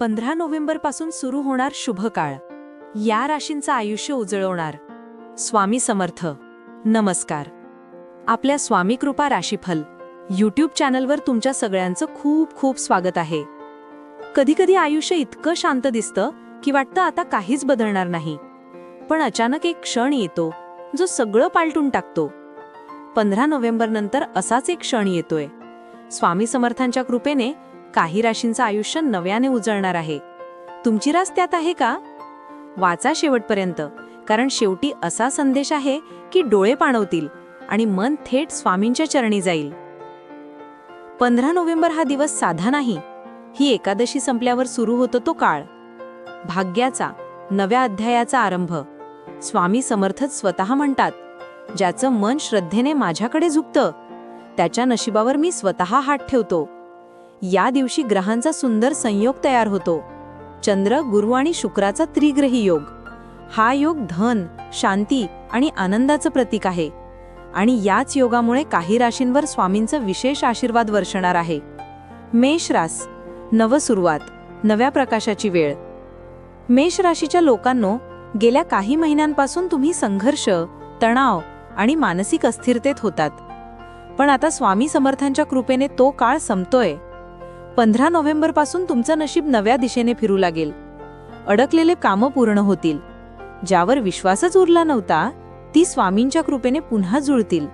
पंधरा नोव्हेंबरपासून सुरू होणार शुभ काळ या राशींचं आयुष्य उजळवणार. स्वामी समर्थ. नमस्कार. आपल्या स्वामी कृपा राशीफल यूट्यूब चॅनलवर तुमच्या सगळ्यांचं खूप खूप स्वागत आहे. कधीकधी आयुष्य इतकं शांत दिसतं की वाटतं आता काहीच बदलणार नाही. पण अचानक एक क्षण येतो जो सगळं पालटून टाकतो. पंधरा नोव्हेंबर नंतर असाच एक क्षण येतोय. स्वामी समर्थांच्या कृपेने काही राशींचं आयुष्य नव्याने उजळणार आहे. तुमची रास त्यात आहे का? वाचा शेवटपर्यंत कारण शेवटी असा संदेश आहे की डोळे पाणवतील आणि मन थेट स्वामींच्या चरणी जाईल. पंधरा नोव्हेंबर हा दिवस साधा नाही. ही एकादशी संपल्यावर सुरू होतो तो काळ. भाग्याचा नव्या अध्यायाचा आरंभ. स्वामी समर्थच स्वतः म्हणतात ज्याचं मन श्रद्धेने माझ्याकडे झुकतं त्याच्या नशिबावर मी स्वतः हात ठेवतो. या दिवशी ग्रहांचा सुंदर संयोग तयार होतो. चंद्र गुरु आणि शुक्राचा त्रिग्रही योग. हा योग धन शांती आणि आनंदाचं प्रतीक आहे. आणि याच योगामुळे काही राशींवर स्वामींचं विशेष आशीर्वाद वर्षणार आहे. मेष रास. नव सुरुवात. नव्या प्रकाशाची वेळ. मेष राशीच्या लोकांनो गेल्या काही महिन्यांपासून तुम्ही संघर्ष तणाव आणि मानसिक अस्थिरतेत होतात. पण आता स्वामी समर्थांच्या कृपेने तो काळ संपतोय. पंधरा नोव्हेंबरपासून तुमचं नशीब नव्या दिशेने फिरू लागेल. अडकलेले कामं पूर्ण होतील. ज्यावर विश्वासच उरला नव्हता ती स्वामींच्या कृपेने पुन्हा जुळतील.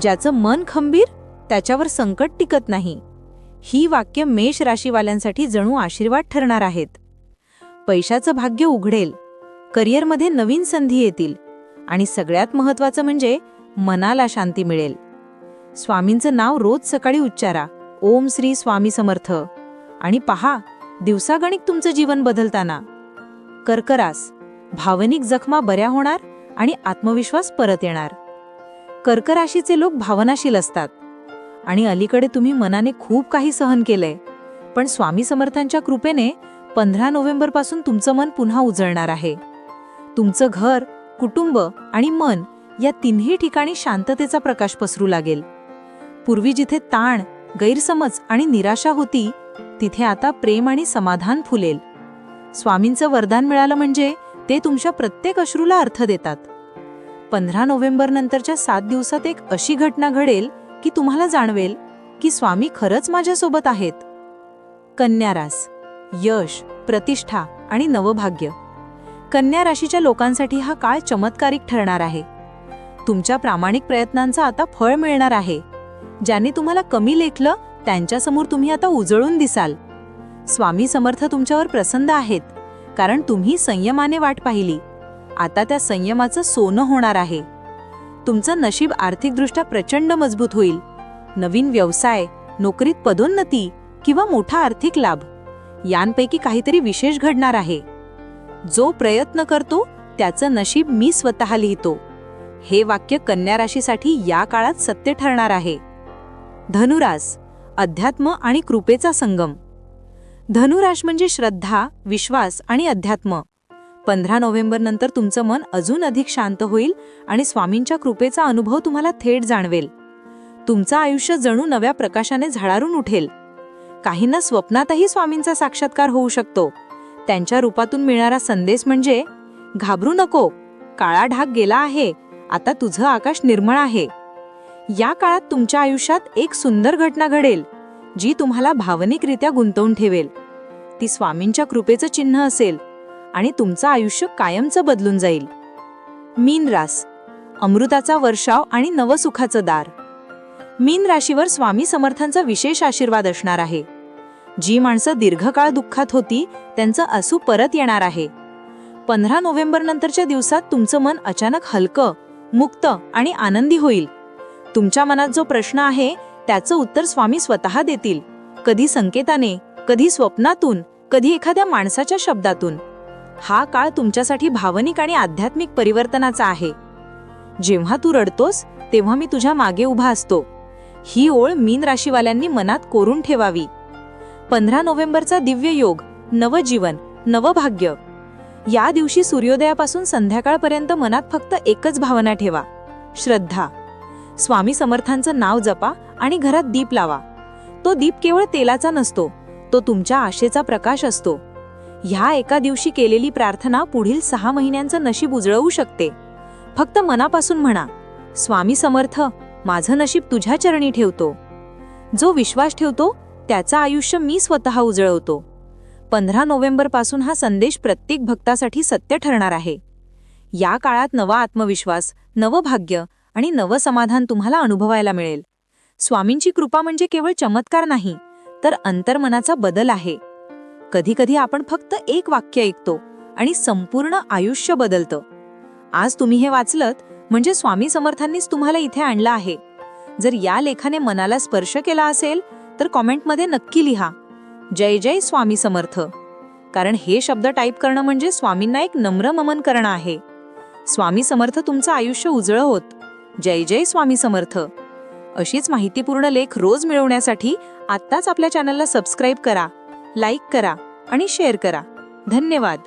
ज्याचं मन खंबीर त्याच्यावर संकट टिकत नाही. ही वाक्य मेष राशीवाल्यांसाठी जणू आशीर्वाद ठरणार आहेत. पैशाचं भाग्य उघडेल. करिअरमध्ये नवीन संधी येतील. आणि सगळ्यात महत्त्वाचं म्हणजे मनाला शांती मिळेल. स्वामींचं नाव रोज सकाळी उच्चारा. ओम श्री स्वामी समर्थ. आणि पहा दिवसागणिक तुमचं जीवन बदलताना. कर्करास भावनिक जखमा बऱ्या होणार आणि आत्मविश्वास परत येणार. कर्कराशीचे लोक भावनाशील असतात. आणि अलीकडे तुम्ही मनाने खूप काही सहन केलंय. पण स्वामी समर्थांच्या कृपेने पंधरा नोव्हेंबरपासून तुमचं मन पुन्हा उजळणार आहे. तुमचं घर कुटुंब आणि मन या तिन्ही ठिकाणी शांततेचा प्रकाश पसरू लागेल. पूर्वी जिथे ताण गैरसमज आणि निराशा होती तिथे आता प्रेम आणि समाधान फुलेल. स्वामींचं वरदान मिळालं म्हणजे ते तुमच्या प्रत्येक अश्रूला अर्थ देतात. पंधरा नोव्हेंबर नंतरच्या सात दिवसात एक अशी घटना घडेल की तुम्हाला जाणवेल की स्वामी खरंच माझ्यासोबत आहेत. कन्या रास यश प्रतिष्ठा आणि नवभाग्य. कन्या राशीच्या लोकांसाठी हा काळ चमत्कारिक ठरणार आहे. तुमच्या प्रामाणिक प्रयत्नांचं आता फळ मिळणार आहे. ज्यांनी तुम्हाला कमी लेखलं त्यांच्यासमोर तुम्ही आता उजळून दिसाल. स्वामी समर्थ तुमच्यावर प्रसन्न आहेत कारण तुम्ही संयमाने वाट पाहिली. आता त्या संयमाचं सोनं होणार आहे. तुमचं नशीब आर्थिकदृष्ट्या प्रचंड मजबूत होईल. नवीन व्यवसाय नोकरीत पदोन्नती किंवा मोठा आर्थिक लाभ यांपैकी काहीतरी विशेष घडणार आहे. जो प्रयत्न करतो त्याचं नशीब मी स्वतः लिहितो. हे वाक्य कन्या राशीसाठी या काळात सत्य ठरणार आहे. धनुरास अध्यात्म आणि कृपेचा संगम. धनुराश म्हणजे श्रद्धा विश्वास आणि अध्यात्म. पंधरा नोव्हेंबर नंतर तुमचं मन अजून अधिक शांत होईल आणि स्वामींच्या कृपेचा अनुभव तुम्हाला थेट जाणवेल. तुमचं आयुष्य जणू नव्या प्रकाशाने झळारून उठेल. काहींना स्वप्नातही स्वामींचा साक्षात्कार होऊ शकतो. त्यांच्या रूपातून मिळणारा संदेश म्हणजे घाबरू नको काळा ढाक गेला आहे आता तुझं आकाश निर्मळ आहे. या काळात तुमच्या आयुष्यात एक सुंदर घटना घडेल जी तुम्हाला भावनिकरित्या गुंतवून ठेवेल. ती स्वामींच्या कृपेचं चिन्ह असेल आणि तुमचं आयुष्य कायमचं बदलून जाईल. मीन रास अमृताचा वर्षाव आणि नवसुखाचं दार. मीन राशीवर स्वामी समर्थांचा विशेष आशीर्वाद असणार आहे. जी माणसं दीर्घकाळ दुःखात होती त्यांचं असू परत येणार आहे. पंधरा नोव्हेंबर नंतरच्या दिवसात तुमचं मन अचानक हलकं मुक्त आणि आनंदी होईल. तुमच्या मनात जो प्रश्न आहे त्याचं उत्तर स्वामी स्वतः देतील. कधी संकेताने कधी स्वप्नातून कधी एखाद्या माणसाच्या शब्दातून. हा काळ तुमच्यासाठी भावनिक आणि आध्यात्मिक परिवर्तनाचा आहे. जेव्हा तू रडतोस तेव्हा मी तुझ्या मागे उभा असतो. ही ओळ मीन राशीवाल्यांनी मनात कोरून ठेवावी. पंधरा नोव्हेंबरचा दिव्य योग नवजीवन नवभाग्य या दिवशी सूर्योदयापासून संध्याकाळपर्यंत मनात फक्त एकच भावना ठेवा श्रद्धा. स्वामी समर्थांचं नाव जपा आणि घरात दीप लावा. तो दीप केवळ तेलाचा नसतो तो तुमच्या आशेचा प्रकाश असतो. ह्या एका दिवशी केलेली प्रार्थना पुढील सहा महिन्यांचं नशीब उजळवू शकते. फक्त मनापासून म्हणा स्वामी समर्थ माझं नशीब तुझ्या चरणी ठेवतो. जो विश्वास ठेवतो त्याचं आयुष्य मी स्वतः उजळवतो. पंधरा नोव्हेंबरपासून हा संदेश प्रत्येक भक्तासाठी सत्य ठरणार आहे. या काळात नवा आत्मविश्वास नवं भाग्य आणि नवं समाधान तुम्हाला अनुभवायला मिळेल. स्वामींची कृपा म्हणजे केवळ चमत्कार नाही तर अंतर्मनाचा बदल आहे. कधीकधी आपण फक्त एक वाक्य ऐकतो आणि संपूर्ण आयुष्य बदलतं. आज तुम्ही हे वाचलत म्हणजे स्वामी समर्थांनीच तुम्हाला इथे आणलं आहे. जर या लेखाने मनाला स्पर्श केला असेल तर कॉमेंटमध्ये नक्की लिहा. जय जय स्वामी समर्थ. कारण हे शब्द टाईप करणं म्हणजे स्वामींना एक नम्र ममन करणं आहे. स्वामी समर्थ तुमचं आयुष्य उजळं होत. जय जय स्वामी समर्थ. अशीच माहितीपूर्ण लेख रोज मिळवण्यासाठी आत्ताच आपल्या चॅनलला सबस्क्राईब करा लाईक करा आणि शेअर करा. धन्यवाद.